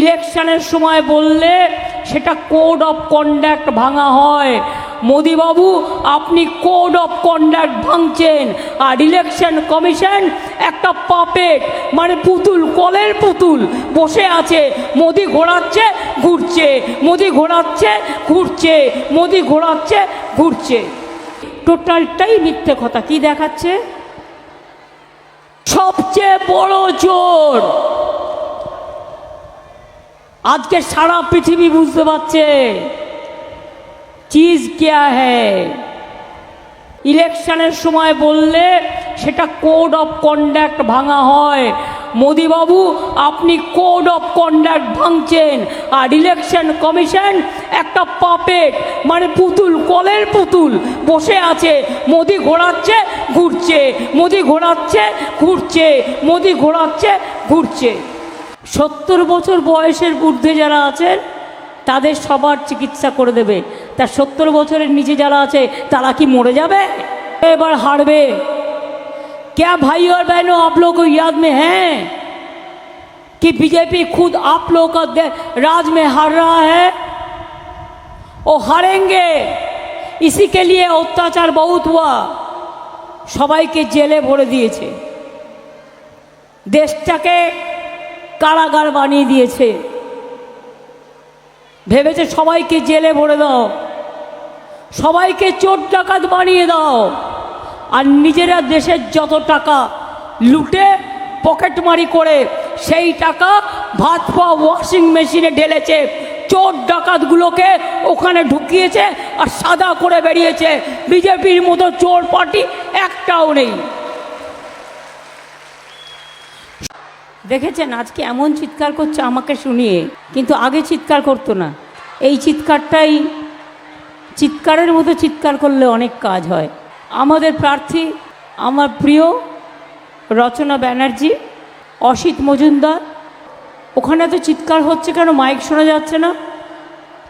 ইলেকশনের সময় বললে সেটা কোড অফ কন্ডাক্ট ভাঙা হয়। মোদিবাবু, আপনি কোড অফ কন্ডাক্ট ভাঙছেন। আর ইলেকশন কমিশন একটা পাপেট মানে পুতুল, কলের পুতুল বসে আছে। মোদি ঘোরাচ্ছে, ঘুরছে। মোদি ঘোরাচ্ছে, ঘুরছে। মোদি ঘোরাচ্ছে, ঘুরছে। টোটালটাই মিথ্যে কথা। কি দেখাচ্ছে? সবচেয়ে বড় চোর। আজকে সারা পৃথিবী বুঝতে পারছে। চিজ কেয়া হ্যায় ইলেকশনের সময় বললে সেটা কোড অফ কন্ডাক্ট ভাঙা হয়। মোদিবাবু, আপনি কোড অফ কন্ডাক্ট ভাঙছেন। আর ইলেকশন কমিশন একটা পাপেট মানে পুতুল, কলের পুতুল বসে আছে। মোদি ঘোরাচ্ছে, ঘুরছে। মোদি ঘোরাচ্ছে, ঘুরছে। মোদি ঘোরাচ্ছে, ঘুরছে। সত্তর বছর বয়সের ঊর্ধ্বে যারা আছেন তাদের সবার চিকিৎসা করে দেবে তার সত্তর বছরের নিচে যারা আছে তারা কি মরে যাবে এবার হারবে क्या भाई और बहनों आप लोगों को याद में है कि बीजेपी खुद आप लोगों का दे- राज में हार रहा है वो हारेंगे इसी के लिए अत्याचार बहुत हुआ সবাইকে জেলে ভরে দিয়েছে দেশটাকে কারাগার বানিয়ে দিয়েছে। ভেবেছে সবাইকে জেলে ভরে দাও। সবাইকে চোর ডাকাত বানিয়ে দাও। আর নিজেরা দেশের যত টাকা লুটে পকেটমারি করে, সেই টাকা ভাত পা ওয়াশিং মেশিনে ঢেলেছে, চোর ডাকাতগুলোকে ওখানে ঢুকিয়েছে আর সাদা করে বেরিয়েছে। বিজেপির মতো চোর পার্টি একটাও নেই। দেখেছেন, আজকে এমন চিৎকার করছে আমাকে শুনিয়ে, কিন্তু আগে চিৎকার করতো না। এই চিৎকারটাই, চিৎকারের মতো চিৎকার করলে অনেক কাজ হয়। আমাদের প্রার্থী, আমার প্রিয় রচনা ব্যানার্জি, অসিত মজুমদার, ওখানে তো চিৎকার হচ্ছে কেন মাইক শোনা যাচ্ছে না?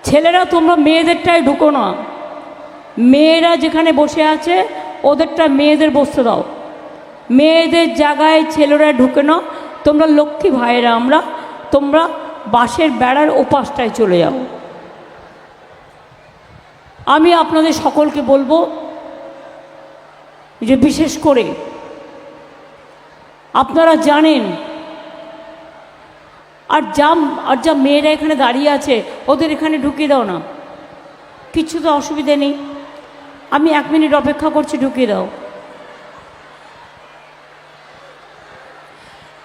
ছেলেরা তোমরা মেয়েদেরটাই ঢুকো না। মেয়েরা যেখানে বসে আছে, ওদেরটা মেয়েদের বসতে দাও। মেয়েদের জায়গায় ছেলেরা ঢুকে না তোমরা লক্ষ্মী ভাইয়েরা, আমরা, তোমরা বাসের বেড়ার ওপাশটায় চলে যাও। আমি আপনাদের সকলকে বলব যে বিশেষ করে আপনারা জানেন, আর যা আর যা মেয়েরা এখানে দাঁড়িয়ে আছে, ওদের এখানে ঢুকিয়ে দাও না। কিছু তো অসুবিধে নেই। আমি এক মিনিট অপেক্ষা করছি, ঢুকিয়ে দাও।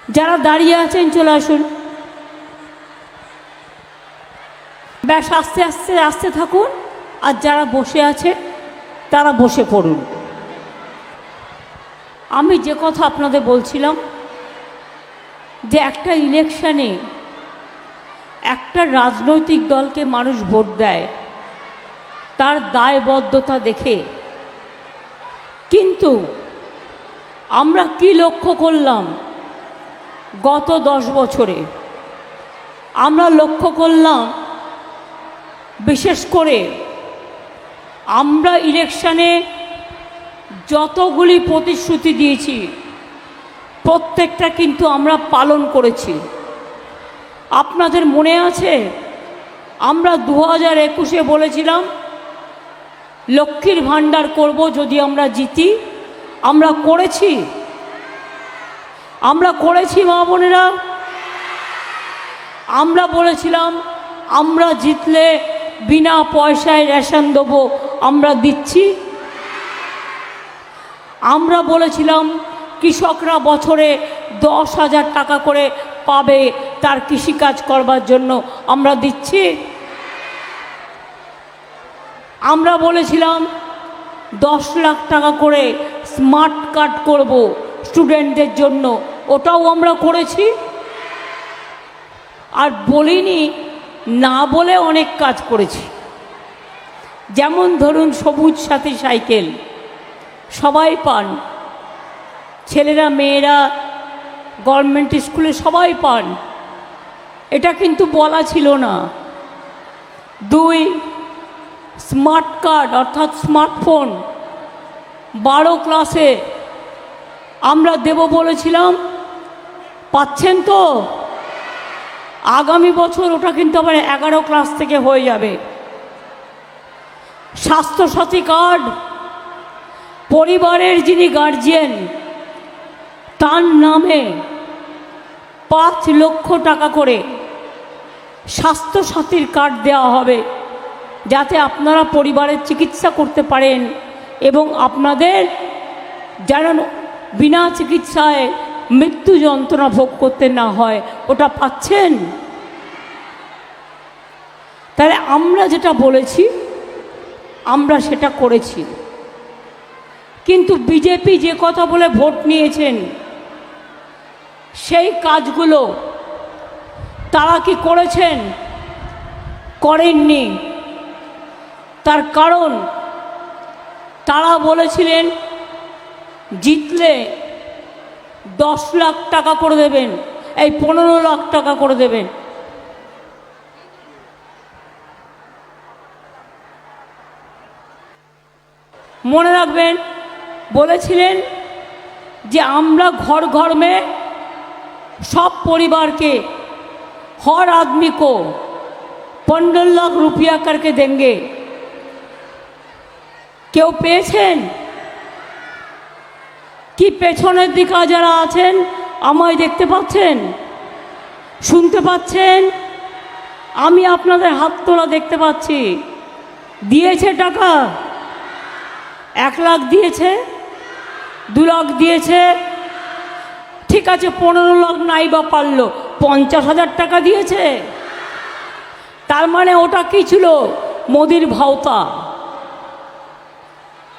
যারা দাঁড়িয়ে আছেন, চলে আসুন। ব্যাস, আস্তে আস্তে আস্তে থাকুন। আর যারা বসে আছে, তারা বসে পড়ুন। আমি যে কথা আপনাদের বলছিলাম, যে একটা ইলেকশানে একটা রাজনৈতিক দলকে মানুষ ভোট দেয়, তার দায়বদ্ধতা দেখে। কিন্তু আমরা কি লক্ষ্য করলাম? গত দশ বছরে আমরা লক্ষ্য করলাম, বিশেষ করে আমরা ইলেকশানে যতগুলি প্রতিশ্রুতি দিয়েছি, প্রত্যেকটা কিন্তু আমরা পালন করেছি। আপনাদের মনে আছে, আমরা দু হাজার একুশে বলেছিলাম, লক্ষ্মীর ভাণ্ডার করব যদি আমরা জিতি, আমরা করেছি। আমরা করেছি, মা বোনেরা। আমরা বলেছিলাম, আমরা জিতলে বিনা পয়সায় রেশন দেবো, আমরা দিচ্ছি। আমরা বলেছিলাম, কৃষকরা বছরে দশ হাজার টাকা করে পাবে তার কৃষিকাজ করবার জন্য, আমরা দিচ্ছি। আমরা বলেছিলাম, দশ লাখ টাকা করে স্মার্ট কার্ড করব স্টুডেন্টদের জন্য ওটাও আমরা করেছি। আর বলিনি, না বলে অনেক কাজ করেছি। যেমন ধরুন সবুজ সাথী সাইকেল, সবাই পান। ছেলেরা, মেয়েরা গভর্নমেন্ট স্কুলে সবাই পান। এটা কিন্তু বলা ছিল না। দুই স্মার্ট কার্ড অর্থাৎ স্মার্টফোন বারো ক্লাসে আমরা দেব বলেছিলাম পাচ্ছেন তো? আগামী বছর ওটা কিন্তু আবার এগারো ক্লাস থেকে হয়ে যাবে। স্বাস্থ্যসাথী কার্ড পরিবারের যিনি গার্জিয়ান তার নামে পাঁচ লক্ষ টাকা করে স্বাস্থ্যসাথীর কার্ড দেওয়া হবে, যাতে আপনারা পরিবারের চিকিৎসা করতে পারেন এবং আপনাদের যেন বিনা চিকিৎসায় মৃত্যু যন্ত্রণা ভোগ করতে না হয়, ওটা পাচ্ছেন? তাহলে আমরা যেটা বলেছি, আমরা সেটা করেছি। কিন্তু বিজেপি যে কথা বলে ভোট নিয়েছেন, সেই কাজগুলো তারা কি করেছেন? করেননি। তার কারণ, তারা বলেছিলেন, জিতলে দশ লাখ টাকা করে দেবেন, এই পনেরো লাখ টাকা করে দেবেন। মনে রাখবেন, বলেছিলেন যে আমরা ঘর ঘর মে সব পরিবারকে, হর আদমি কো পনেরো লাখ রুপিয়া করকে দেঙ্গে। কেউ পেয়েছেন? কি পেছনের দিকে যারা আছেন, আমায় দেখতে পাচ্ছেন? শুনতে পাচ্ছেন? আমি আপনাদের হাত তোলা দেখতে পাচ্ছি। দিয়েছে টাকা? এক লাখ দিয়েছে? দু লাখ দিয়েছে? ঠিক আছে, পনেরো লাখ নাই বা পারল। পঞ্চাশ হাজার টাকা দিয়েছে। তার মানে ওটা কি ছিল? মোদির ভাওতা।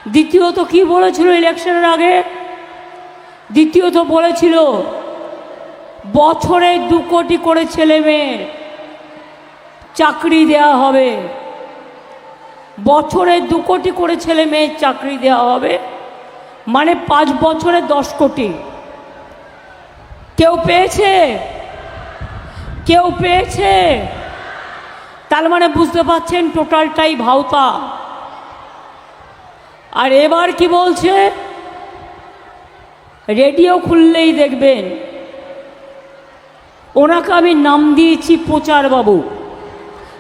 দ্বিতীয়ত কি বলেছিল ইলেকশনের আগে? দ্বিতীয়ত বলেছিল, বছরে দু কোটি করে ছেলে মেয়ে চাকরি দেওয়া হবে। বছরে দু কোটি করে ছেলে মেয়ের চাকরি দেওয়া হবে মানে পাঁচ বছরে দশ কোটি। কেউ পেয়েছে? কেউ পেয়েছে? তার মানে বুঝতে পাচ্ছেন টোটালটাই ভাওতা। আর এবার কি বলছে? রেডিও খুললেই দেখবেন। ওনাকে আমি নাম দিয়েছি প্রচার বাবু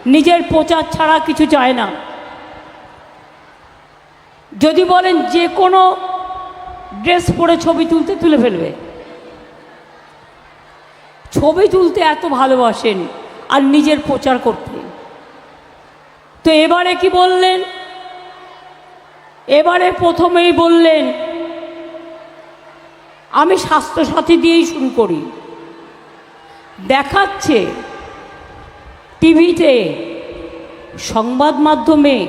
নিজের প্রচার ছাড়া কিছু চায় না। যদি বলেন যে কোনো ড্রেস পরে ছবি তুলতে তুলে ফেলবে। ছবি তুলতে এত ভালোবাসেন আর নিজের প্রচার করতে। তো এবারে কি বললেন? এবারে প্রথমেই বললেন আমি স্বাস্থ্যসাথী দিয়েই শুরু করি। দেখাচ্ছে টিভিতে, সংবাদ মাধ্যমে,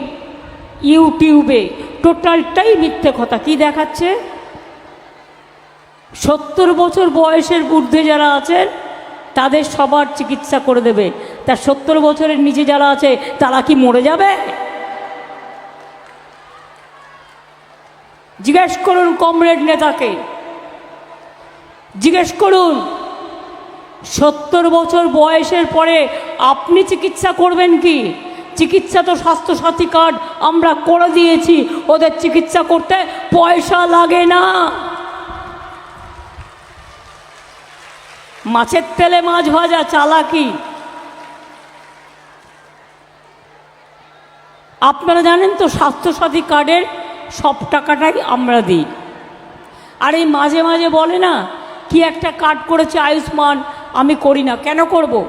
ইউটিউবে, টোটালটাই মিথ্যে কথা। কি দেখাচ্ছে? সত্তর বছর বয়সের ঊর্ধ্বে যারা আছেন, তাদের সবার চিকিৎসা করে দেবে। তার সত্তর বছরের নিচে যারা আছে, তারা কি মরে যাবে? জিজ্ঞেস করুন কমরেড নেতাকে। জিজ্ঞেস করুন, সত্তর বছর বয়সের পরে আপনি চিকিৎসা করবেন কি? চিকিৎসা তো স্বাস্থ্যসাথী কার্ড আমরা করে দিয়েছি, ওদের চিকিৎসা করতে পয়সা লাগে না। মাছের তেলে মাছ ভাজা চালাকি আপনারা জানেন তো স্বাস্থ্যসাথী কার্ডের সব টাকাটাই আমরা দিই। আর এই মাঝে মাঝে বলে না কি একটা কার্ড করেছে আয়ুষ্মান? আমি করি না। কেন করব।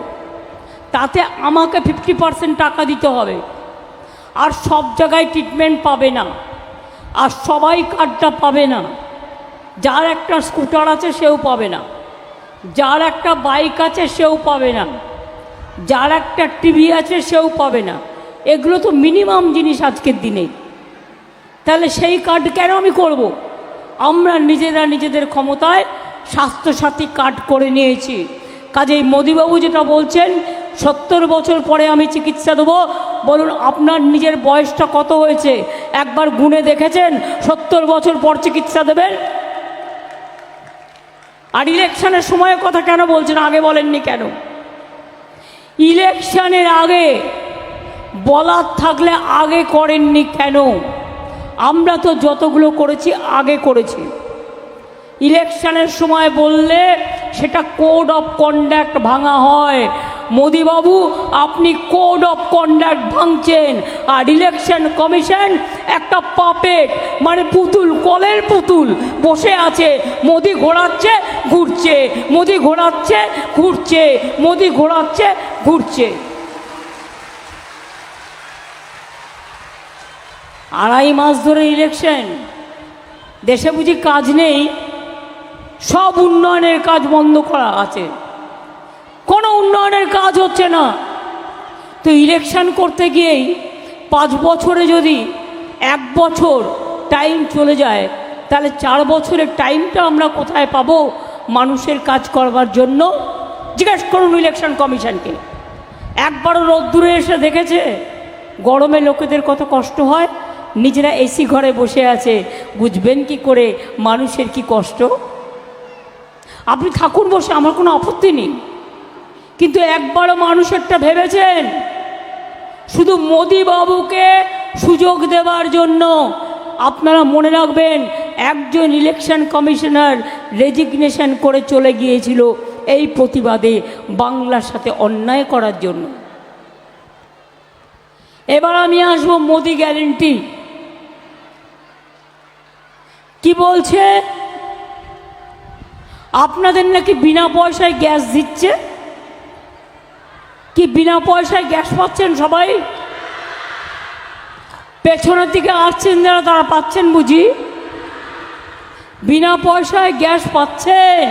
তাতে আমাকে ফিফটি পার্সেন্ট টাকা দিতে হবে। আর সব জায়গায় ট্রিটমেন্ট পাবে না। আর সবাই কার্ডটা পাবে না। যার একটা স্কুটার আছে, সেও পাবে না। যার একটা বাইক আছে, সেও পাবে না। যার একটা টিভি আছে, সেও পাবে না। এগুলো তো মিনিমাম জিনিস আজকের দিনে। তাহলে সেই কার্ড কেন আমি করব। আমরা নিজেরা নিজেদের ক্ষমতায় স্বাস্থ্যসাথী কার্ড করে নিয়েছি। কাজেই মোদিবাবু যেটা বলছেন, সত্তর বছর পরে আমি চিকিৎসা দেবো। বলুন, আপনার নিজের বয়সটা কত হয়েছে? একবার গুণে দেখেছেন? সত্তর বছর পর চিকিৎসা দেবেন? আর ইলেকশনের সময়ের কথা কেন বলছেন? আগে বলেননি কেন? ইলেকশনের আগে বলার থাকলে আগে করেননি কেন? আমরা তো যতগুলো করেছি, আগে করেছি। ইলেকশনের সময় বললে সেটা কোড অফ কন্ডাক্ট ভাঙা হয়। মোদিবাবু, আপনি কোড অফ কন্ডাক্ট ভাঙছেন। আর ইলেকশন কমিশন একটা পাপেট মানে পুতুল, কলের পুতুল বসে আছে। মোদি ঘোরাচ্ছে, ঘুরছে। মোদি ঘোরাচ্ছে, ঘুরছে। মোদি ঘোরাচ্ছে, ঘুরছে। আড়াই মাস ধরে ইলেকশন। দেশে বুঝি কাজ নেই। সব উন্নয়নের কাজ বন্ধ করা আছে। কোনো উন্নয়নের কাজ হচ্ছে না। তো ইলেকশন করতে গিয়েই পাঁচ বছরে যদি এক বছর টাইম চলে যায়, তাহলে চার বছরের টাইমটা আমরা কোথায় পাবো মানুষের কাজ করবার জন্য? জিজ্ঞেস করুন ইলেকশন কমিশনকে। একবারও রোদ্দুরে এসে দেখেছে, গরমে লোকেদের কত কষ্ট হয়, নিজেরা এসি ঘরে বসে আছে, বুঝবেন কি করে মানুষের কি কষ্ট? আপনি থাকুন বসে আমার কোনো আপত্তি নেই। কিন্তু একবারও মানুষেরটা ভেবেছেন, শুধু মোদি বাবুকে সুযোগ দেওয়ার জন্য আপনারা মনে রাখবেন একজন ইলেকশন কমিশনার রেজিগনেশন করে চলে গিয়েছিল এই প্রতিবাদে বাংলার সাথে অন্যায় করার জন্য। এবার আমি আসব মোদি গ্যারেন্টি কি বলছে? আপনাদের নাকি বিনা পয়সায় গ্যাস দিচ্ছে কি বিনা পয়সায় গ্যাস পাচ্ছেন সবাই পেছনের দিকে আসছেন যারা তারা পাচ্ছেন বুঝি বিনা পয়সায় গ্যাস পাচ্ছেন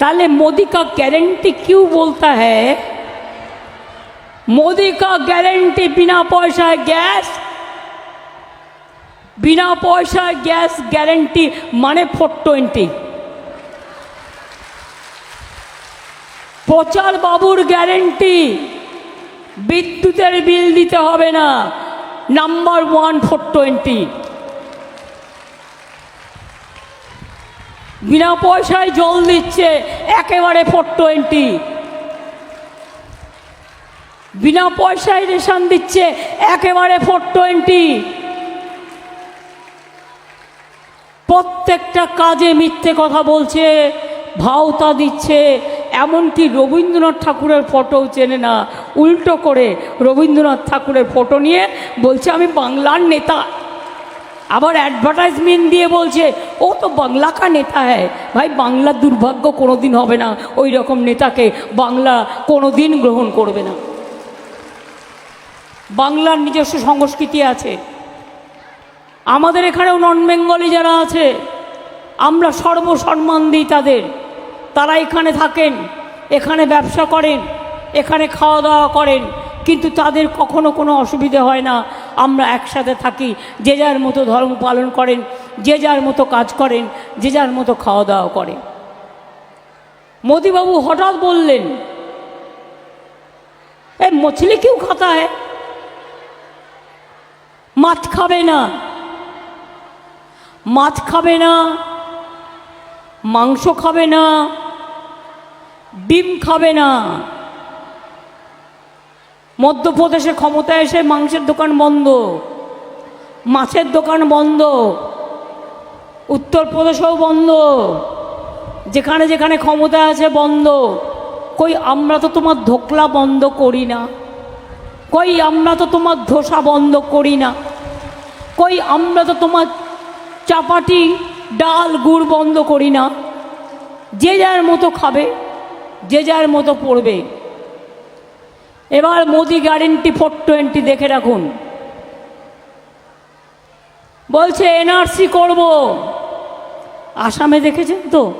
তাহলে मोदी का गारंटी क्यों बोलता है मोदी का गारंटी बिना পয়সায় গ্যাস বিনা পয়সায় গ্যাস গ্যারেন্টি মানে ফোর টোয়েন্টি। প্রচার বাবুর গ্যারেন্টি, বিদ্যুতের বিল দিতে হবে না, নাম্বার ওয়ান ফোর টোয়েন্টি। বিনা পয়সায় জল দিচ্ছে একেবারে ফোর টোয়েন্টি। বিনা পয়সায় রেশন দিচ্ছে একেবারে ফোর টোয়েন্টি। প্রত্যেকটা কাজে মিথ্যে কথা বলছে, ভাওতা দিচ্ছে, এমনকি রবীন্দ্রনাথ ঠাকুরের ফটো চেনে না। উল্টো করে রবীন্দ্রনাথ ঠাকুরের ফটো নিয়ে বলছে, আমি বাংলার নেতা। আবার অ্যাডভার্টাইজমেন্ট দিয়ে বলছে, ও তো বাংলা কা নেতা হ্যায়। ভাই বাংলার দুর্ভাগ্য কোনো দিন হবে না। ওই রকম নেতাকে বাংলা কোনো দিন গ্রহণ করবে না। বাংলার নিজস্ব সংস্কৃতি আছে। আমাদের এখানেও নন বেঙ্গলি যারা আছে, আমরা সর্বসম্মান দিই তাদের। তারা এখানে থাকেন, এখানে ব্যবসা করেন, এখানে খাওয়া দাওয়া করেন, কিন্তু তাদের কখনো কোনো অসুবিধে হয় না। আমরা একসাথে থাকি, যে যার মতো ধর্ম পালন করেন, যে যার মতো কাজ করেন, যে যার মতো খাওয়া দাওয়া করেন। মোদিবাবু হঠাৎ বললেন, এ মছলি কেউ খাতা হ্যাঁ মাছ খাবে না। মাছ খাবে না, মাংস খাবে না, ডিম খাবে না। মধ্যপ্রদেশে ক্ষমতা এসে মাংসের দোকান বন্ধ, মাছের দোকান বন্ধ, উত্তরপ্রদেশেও বন্ধ, যেখানে যেখানে ক্ষমতা আছে বন্ধ। কই, আমরা তো তোমার ধোকলা বন্ধ করি না। কই, আমরা তো তোমার ধোসা বন্ধ করি না। কই, আমরা তো তোমার চাপাটি, ডাল, গুড় বন্ধ করি না। যে যার মতো খাবে, যে যার মতো পড়বে। এবার মোদি গ্যারেন্টি ফোর টোয়েন্টি দেখে রাখুন। বলছে, এনআরসি করব। আসামে দেখেছেন তো?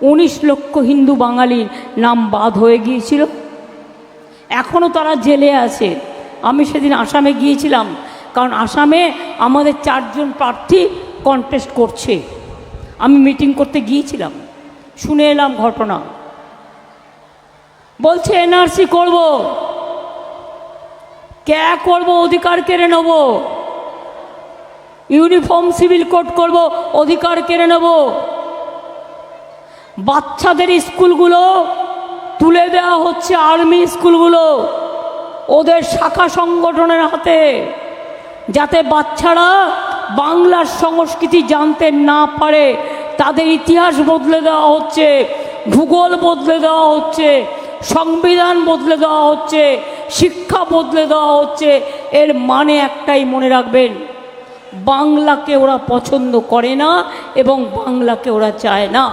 উনিশ লক্ষ হিন্দু বাঙালির নাম বাদ হয়ে গিয়েছিল। এখনও তারা জেলে আছে। আমি সেদিন আসামে গিয়েছিলাম। কারণ আসামে আমাদের চারজন প্রার্থী কন্টেস্ট করছে। আমি মিটিং করতে গিয়েছিলাম। শুনে এলাম ঘটনা। বলছে, এনআরসি করব। কে করব? অধিকার কেড়ে নেব। ইউনিফর্ম, সিভিল কোড করব। অধিকার কেড়ে নেব। বাচ্চাদের স্কুলগুলো তুলে দেওয়া হচ্ছে আর্মি স্কুলগুলো। ওদের শাখা সংগঠনের হাতে। যাতে বাচ্চারা বাংলার সংস্কৃতি জানতে না পারে, তাদের ইতিহাস বদলে দেওয়া হচ্ছে, ভূগোল বদলে দেওয়া হচ্ছে, সংবিধান বদলে দেওয়া হচ্ছে, শিক্ষা বদলে দেওয়া হচ্ছে, এর মানে একটাই মনে রাখবেন, বাংলাকে ওরা পছন্দ করে না এবং বাংলাকে ওরা চায় না।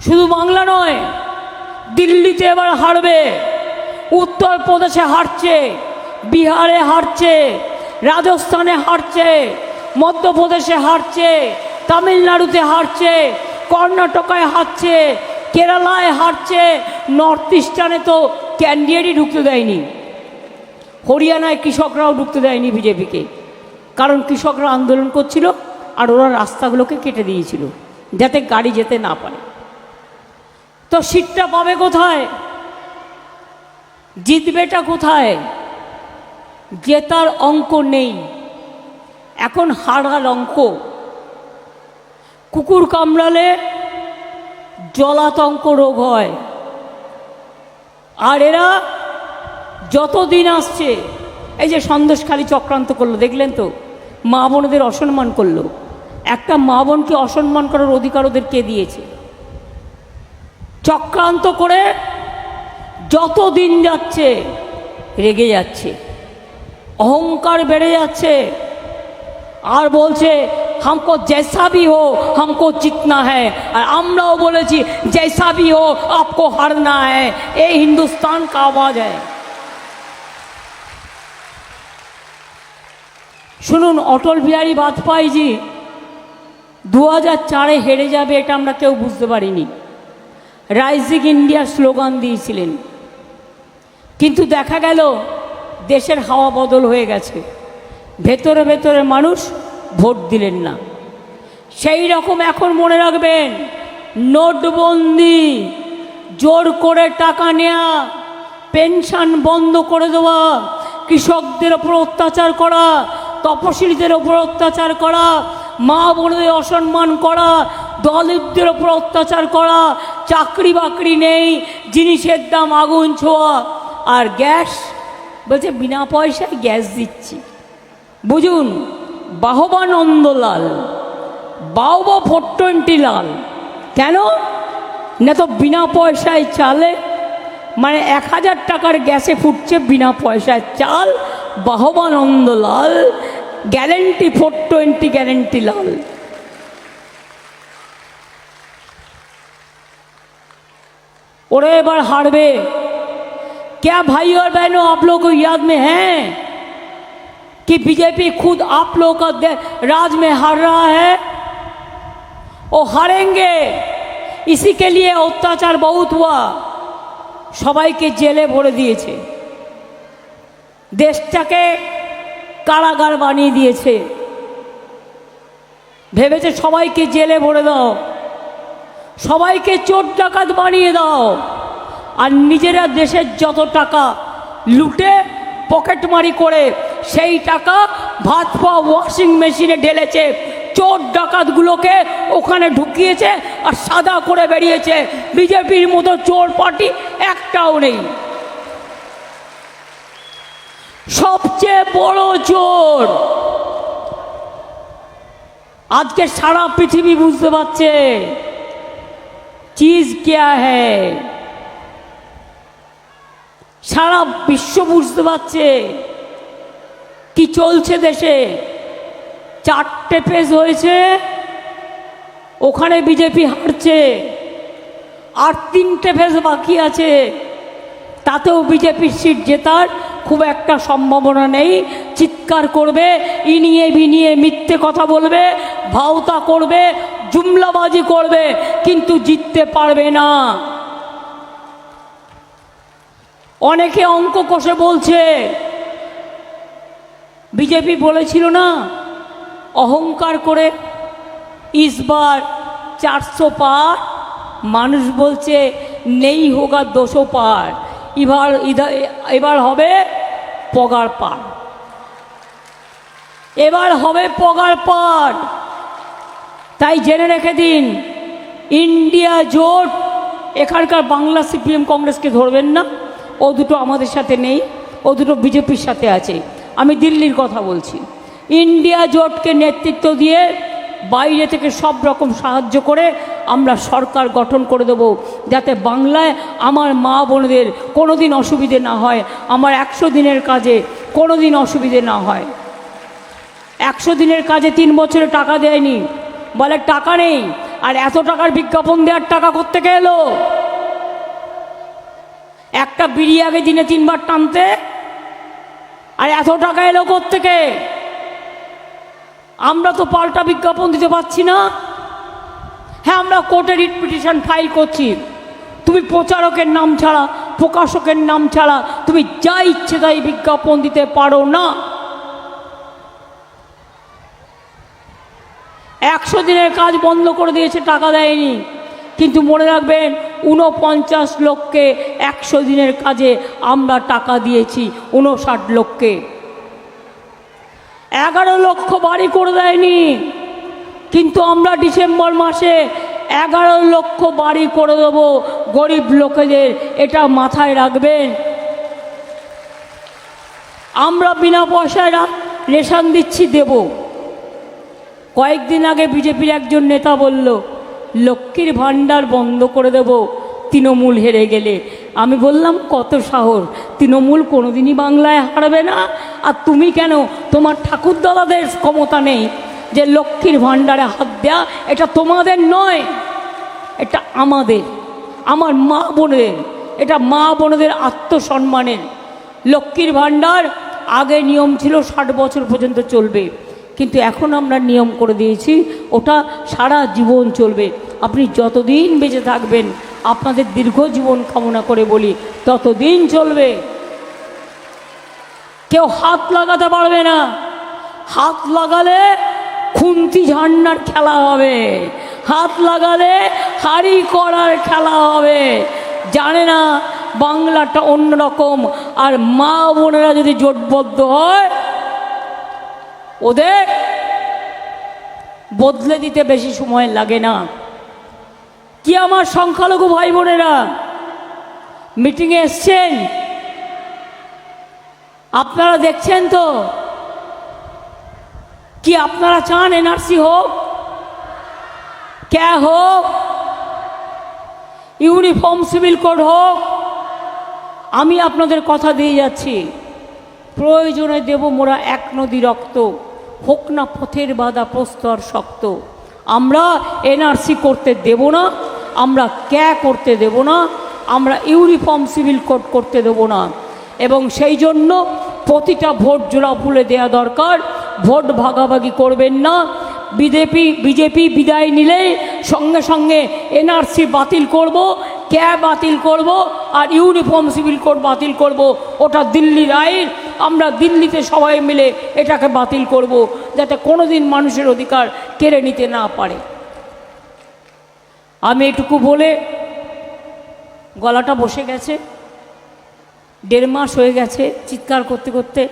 শুধু বাংলা নয়, দিল্লিতে এবার হারবে, উত্তরপ্রদেশে হারছে, বিহারে হারছে রাজস্থানে হারছে, মধ্যপ্রদেশে হারছে, তামিলনাড়ুতে হারছে, কর্ণাটকায় হারছে, কেরালায় হারছে, নর্থ ইস্টার্নে তো ক্যান্ডিডেটই ঢুকতে দেয়নি। হরিয়ানায় কৃষকরাও ঢুকতে দেয়নি বিজেপিকে। কারণ কৃষকরা আন্দোলন করছিল আর ওরা রাস্তাগুলোকে কেটে দিয়েছিল, যাতে গাড়ি যেতে না পারে। তো সিটটা পাবে কোথায়? জিতবেটা কোথায়? জেতার অঙ্ক নেই। এখন হারার অঙ্ক। কুকুর কামড়ালে জলাতঙ্ক রোগ হয়। আর এরা যতদিন আসছে, এই যে সন্দেশখালী চক্রান্ত করল, দেখলেন তো? মা বোনদের অসম্মান করল। একটা মা বোনকে অসম্মান করার অধিকার ওদের কে দিয়েছে? চক্রান্ত করে যত দিন যাচ্ছে, রেগে যাচ্ছে। অহংকার বেড়ে যাচ্ছে। আর বলছে, হামকো জেসা ভি হো, হামকো জিতনা হ্যাঁ আর আমরাও বলেছি, জেসা ভি হো, আপকো হারনা হ্যাঁ এই হিন্দুস্তান কা আওয়াজ হ্যাঁ শুনুন, অটল বিহারী বাজপেয়ীজি দু হাজার চারে হেরে যাবে এটা আমরা কেউ বুঝতে পারিনি। রাইজিং ইন্ডিয়া স্লোগান দিয়েছিলেন। কিন্তু দেখা গেল দেশের হাওয়া বদল হয়ে গেছে। ভেতরে ভেতরে মানুষ ভোট দিলেন না। সেই রকম এখন মনে রাখবেন, নোটবন্দি, জোর করে টাকা নেয়া, পেনশন বন্ধ করে দেওয়া, কৃষকদের ওপর অত্যাচার করা, তপশিলীদের ওপর অত্যাচার করা, মা বোনদের অসম্মান করা, দলিতদের ওপর অত্যাচার করা, চাকরি বাকরি নেই, জিনিসের দাম আগুন ছোঁয়া, আর গ্যাস বলছে, বিনা পয়সায় গ্যাস দিচ্ছি। বুঝুন বাহবা নন্দলাল বাহবা ফোর টোয়েন্টি লাল কেন? না তো বিনা পয়সায় চালে মানে এক হাজার টাকার গ্যাসে ফুটছে বিনা পয়সায় চাল বাহবানন্দ লাল গ্যারেন্টি ফোর টোয়েন্টি গ্যারেন্টি লাল ওরা এবার হারবে। क्या भाई और बहनों आप लोगों को याद में है कि बीजेपी खुद आप लोगों का दे- राज में हार रहा है वो हारेंगे इसी के लिए अत्याचार बहुत हुआ সবাইকে জেলে ভরে দিয়েছে দেশটাকে কারাগার বানিয়ে দিয়েছে ভেবেছে সবাইকে জেলে ভরে দাও সবাইকে চোর ডাকাত বানিয়ে দাও আর নিজেরা দেশের যত টাকা লুটে পকেটমারি করে, সেই টাকা ভাত পাওয়া ওয়াশিং মেশিনে ঢেলেছে, চোর ডাকাতগুলোকে ওখানে ঢুকিয়েছে আর সাদা করে বেরিয়েছে। বিজেপির মতো চোর পার্টি একটাও নেই। সবচেয়ে বড় চোর। আজকে সারা পৃথিবী বুঝতে পারছে চিজ কেয়া হ্যায় সারা বিশ্ব বুঝতে পারছে কি চলছে দেশে। চারটে পেজ হয়েছে, ওখানে বিজেপি হারছে, আর তিনটে ফেজ বাকি আছে। তাতেও বিজেপির সিট জেতার খুব একটা সম্ভাবনা নেই। চিৎকার করবে, ইনিয়ে বিনিয়ে মিথ্যে কথা বলবে, ভাওতা করবে, জুমলাবাজি করবে, কিন্তু জিততে পারবে না। অনেকে অঙ্ক কষে বলছে। বিজেপি বলেছিল না, অহংকার করে ইসবার চারশো পার, মানুষ বলছে নেই হোগা দুশো পার। এবার এবার হবে পগার পার। এবার হবে পগার পার। তাই জেনে রেখে দিন, ইন্ডিয়া জোট, এখানকার বাংলা সিপিএম কংগ্রেসকে ধরবেন না। ও দুটো আমাদের সাথে নেই, ও দুটো বিজেপির সাথে আছে। আমি দিল্লির কথা বলছি। ইন্ডিয়া জোটকে নেতৃত্ব দিয়ে বাইরে থেকে সব রকম সাহায্য করে আমরা সরকার গঠন করে দেব, যাতে বাংলায় আমার মা বোনদের কোনো দিন অসুবিধে না হয়, আমার একশো দিনের কাজে কোনো দিন অসুবিধে না হয়। একশো দিনের কাজে তিন বছরে টাকা দেয়নি, বলে টাকা নেই, আর এত টাকার বিজ্ঞাপন দেওয়ার টাকা করতে এলো? একটা বিড়ি আগে দিনে তিনবার টানতে? আর এত টাকা এলো থেকে আমরা তো পাল্টা বিজ্ঞাপন দিতে পারছি না। হ্যাঁ আমরা কোর্টে রিট পিটিশন ফাইল করছি। তুমি প্রচারকের নাম ছাড়া, প্রকাশকের নাম ছাড়া, তুমি যা ইচ্ছে তাই বিজ্ঞাপন দিতে পারো না। একশো দিনের কাজ বন্ধ করে দিয়েছে, টাকা দেয়নি। কিন্তু মনে রাখবেন ঊনপঞ্চাশ লোককে একশো দিনের কাজে আমরা টাকা দিয়েছি, ঊনষাট লোককে এগারো লক্ষ বাড়ি করে দেয়নি, কিন্তু আমরা ডিসেম্বর মাসে এগারো লক্ষ বাড়ি করে দেবো গরিব লোকেদের, এটা মাথায় রাখবেন। আমরা বিনা পয়সায় রেশন দিচ্ছি, দেব। কয়েকদিন আগে বিজেপির একজন নেতা বলল লক্ষ্মীর ভাণ্ডার বন্ধ করে দেব, তৃণমূল হেরে গেলে। আমি বললাম, কত সাহস, তৃণমূল কোনোদিনই বাংলায় হারবে না। আর তুমি কেন? তোমার ঠাকুরদাদাদের ক্ষমতা নেই। যে লক্ষ্মীর ভাণ্ডারে হাত দেয়া, এটা তোমাদের নয়, এটা আমাদের, আমার মা বোনের এটা মা বোনদের আত্মসম্মানের। লক্ষ্মীর ভাণ্ডার আগে নিয়ম ছিল ষাট বছর পর্যন্ত চলবে। কিন্তু এখন আমরা নিয়ম করে দিয়েছি, ওটা সারা জীবন চলবে। আপনি যতদিন বেঁচে থাকবেন, আপনাদের দীর্ঘ জীবন কামনা করে বলি, ততদিন চলবে। কেউ হাত লাগাতে পারবে না। হাত লাগালে খুন্তি ঝান্ডার খেলা হবে। হাত লাগালে হাড়ি করার খেলা হবে। জানে না বাংলাটা অন্যরকম, আর মা বোনেরা যদি জোটবদ্ধ হয় ওদের বদলে দিতে বেশি সময় লাগে না। কি আমার সংখ্যালঘু ভাই বোনেরা মিটিংয়ে এসছেন? আপনারা দেখছেন তো? কি আপনারা চান এনআরসি হোক? ক্যা হোক? ইউনিফর্ম, সিভিল কোড হোক? আমি আপনাদের কথা দিয়ে যাচ্ছি। প্রয়োজনে দেব মোরা এক নদী রক্ত। হোক না পথের বাধা, প্রস্তর শক্ত। আমরা এনআরসি করতে দেব না, আমরা ক্যা করতে দেব না, আমরা ইউনিফর্ম সিভিল কোড করতে দেব না। এবং সেই জন্য প্রতিটা ভোট জোড়া ফুলে দেওয়া দরকার, ভোট ভাগাভাগি করবেন না। বিজেপি বিজেপি বিদায় নিলে সঙ্গে সঙ্গে এনআরসি বাতিল করব, ক্যা বাতিল করব, আর ইউনিফর্ম সিভিল কোড বাতিল করব। ওটা দিল্লির আইন আমরা দিল্লিতে সবাই মিলে এটাকে বাতিল করব, যাতে কোনো দিন মানুষের অধিকার কেড়ে নিতে না পারে। আমি এটুকু বলে গলাটা বসে গেছে, দেড় মাস হয়ে গেছে চিৎকার করতে করতে,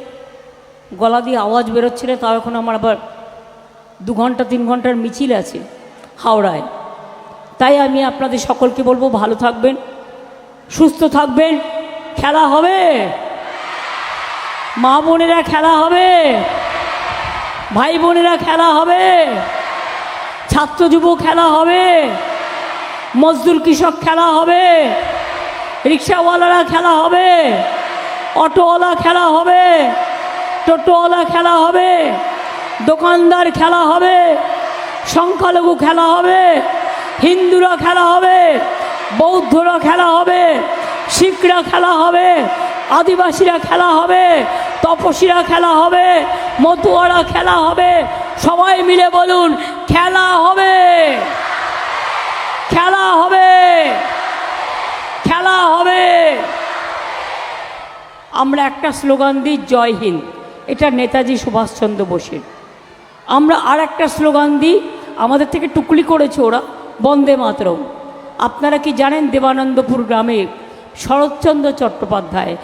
গলা দিয়ে আওয়াজ বেরোচ্ছিল, তাও এখন আমার আবার দু ঘণ্টা, তিন ঘণ্টার মিছিল আছে হাওড়ায়। তাই আমি আপনাদের সকলকে বলব, ভালো থাকবেন, সুস্থ থাকবেন, খেলা হবে। মা বোনেরা খেলা হবে ভাই বোনেরা খেলা হবে ছাত্র যুব খেলা হবে মজদুর কৃষক খেলা হবে রিক্সাওয়ালারা খেলা হবে অটোওয়ালা খেলা হবে টোটোওয়ালা খেলা হবে দোকানদার খেলা হবে সংখ্যালঘু খেলা হবে হিন্দুরা খেলা হবে বৌদ্ধরা খেলা হবে শিখরা খেলা হবে আদিবাসীরা খেলা হবে তপসীরা খেলা হবে, মতুয়ারা খেলা হবে। সবাই মিলে বলুন, খেলা হবে। খেলা হবে। খেলা হবে। আমরা একটা স্লোগান দিই, জয় হিন্দ। এটা নেতাজি সুভাষচন্দ্র বোসের। আমরা আর একটা স্লোগান দিই, আমাদের থেকে টুকলি করেছে ওরা, বন্দে মাতরম। আপনারা কি জানেন দেবানন্দপুর গ্রামে শরৎচন্দ্র চট্টোপাধ্যায়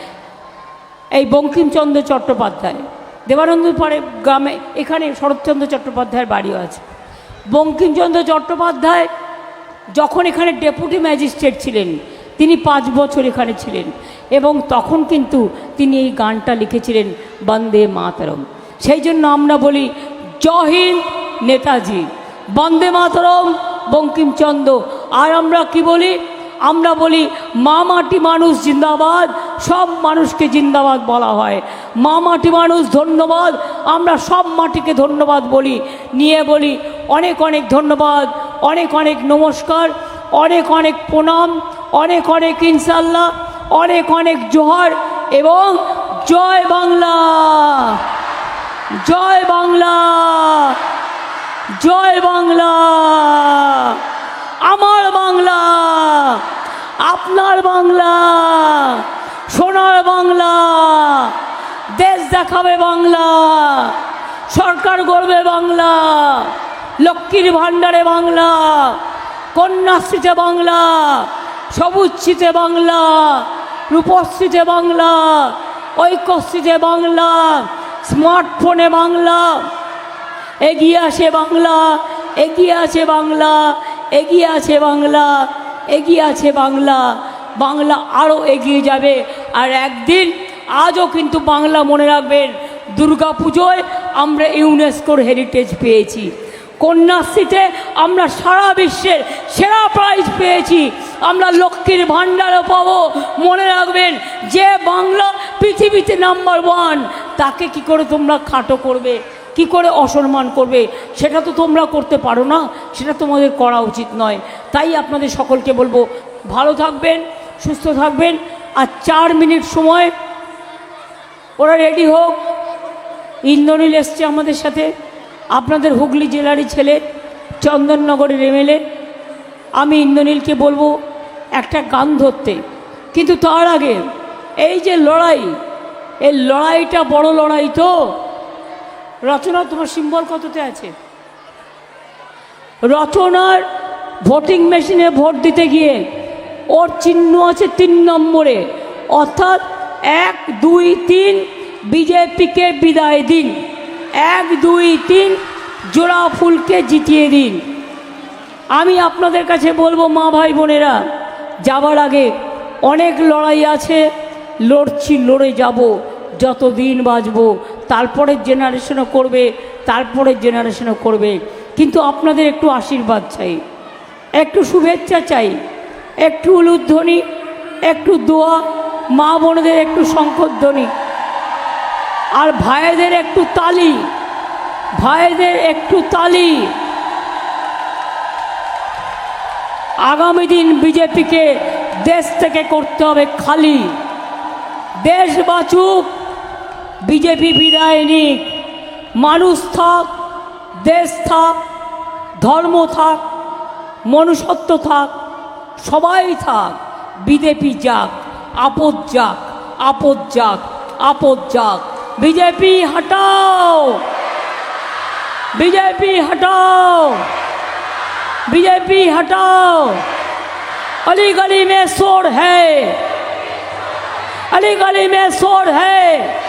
এই বঙ্কিমচন্দ্র চট্টোপাধ্যায়। দেবানন্দপুরে গ্রামে এখানে শরৎচন্দ্র চট্টোপাধ্যায়ের বাড়িও আছে। বঙ্কিমচন্দ্র চট্টোপাধ্যায় যখন এখানে ডেপুটি ম্যাজিস্ট্রেট ছিলেন, তিনি পাঁচ বছর এখানে ছিলেন এবং তখন কিন্তু তিনি এই গানটা লিখেছিলেন বন্দে মাতরম। সেই জন্য আমরা বলি, জয় হিন্দ নেতাজি, বন্দে মাতরম বঙ্কিমচন্দ্র। আর আমরা কি বলি? আমরা বলি, মা মাটি মানুষ জিন্দাবাদ সব মানুষকে জিন্দাবাদ বলা হয়। মা মাটি মানুষ, ধন্যবাদ। আমরা সব মাটিকে ধন্যবাদ বলি, নিয়ে বলি। অনেক অনেক ধন্যবাদ, অনেক অনেক নমস্কার, অনেক অনেক প্রণাম, অনেক অনেক ইনশাল্লাহ অনেক অনেক জোহার এবং জয় বাংলা। জয় বাংলা। জয় বাংলা। আমার বাংলা, আপনার বাংলা। সোনার বাংলা, দেশ দেখাবে বাংলা, সরকার গড়বে বাংলা, লক্ষ্মীর ভাণ্ডারে বাংলা, কন্যাশ্রীতে বাংলা সবুজশ্রীতে বাংলা, রূপশ্রীতে বাংলা, ঐক্যশ্রীতে বাংলা, স্মার্টফোনে বাংলা, এগিয়ে আসে বাংলা, এগিয়ে আছে বাংলা, এগিয়ে আছে বাংলা, এগিয়ে আছে বাংলা। বাংলা আরও এগিয়ে যাবে। আর একদিন আজও কিন্তু বাংলা মনে রাখবেন দুর্গা পুজোয় আমরা ইউনেস্কোর হেরিটেজ পেয়েছি। কন্যাশ্রীতে আমরা সারা বিশ্বের সেরা প্রাইজ পেয়েছি। আমরা লক্ষ্মীর ভাণ্ডারও পাবো। মনে রাখবেন, যে বাংলা পৃথিবীতে নাম্বার ওয়ান তাকে কি করে তোমরা খাটো করবে? কি করে অসম্মান করবে? সেটা তো তোমরা করতে পারো না, সেটা তোমাদের করা উচিত নয়। তাই আপনাদের সকলকে বলব, ভালো থাকবেন সুস্থ থাকবেন আর চার মিনিট সময় ওরা রেডি হোক। ইন্দ্রনীল এসছে আমাদের সাথে। আপনাদের হুগলি জেলারই ছেলে, চন্দননগরের এমএলএ। আমি ইন্দ্রনীলকে বলব একটা গান ধরতে। কিন্তু তার আগে এই যে লড়াই, এই লড়াইটা বড় লড়াই তো। রচনা, তোমার সিম্বল কততে আছে? রচনার ভোটিং মেশিনে ভোট দিতে গিয়ে ওর চিহ্ন আছে তিন নম্বরে। অর্থাৎ এক, দুই, তিন, বিজেপিকে বিদায় দিন। এক, দুই, তিন, জোড়া ফুলকে জিতিয়ে দিন। আমি আপনাদের কাছে বলব, মা, ভাই, বোনেরা, যাবার আগে অনেক লড়াই আছে, লড়ছি, লড়ে যাব যত দিন বাঁচব তারপরের জেনারেশনও করবে তারপরের জেনারেশনও করবে। কিন্তু আপনাদের একটু আশীর্বাদ চাই, একটু শুভেচ্ছা চাই একটু উলুধ্বনি একটু দোয়া, মা বোনেদের একটু শঙ্করধ্বনি আর ভাইদের একটু তালি, ভাইদের একটু তালি। আগামী দিন বিজেপিকে দেশ থেকে করতে হবে খালি। দেশ বাঁচুক, বিজেপি বিদায় নিক। মানুষ থাক, দেশ থাক, ধর্ম থাক, মনুষ্যত্ব থাক। সবাই থাক বিজেপি যাক আপদ যাক আপদ যাক আপদ যাক বিজেপি হটাও बीजेपी हटाओ बीजेपी हटाओ अली गली में शोर है अली गली में शोर है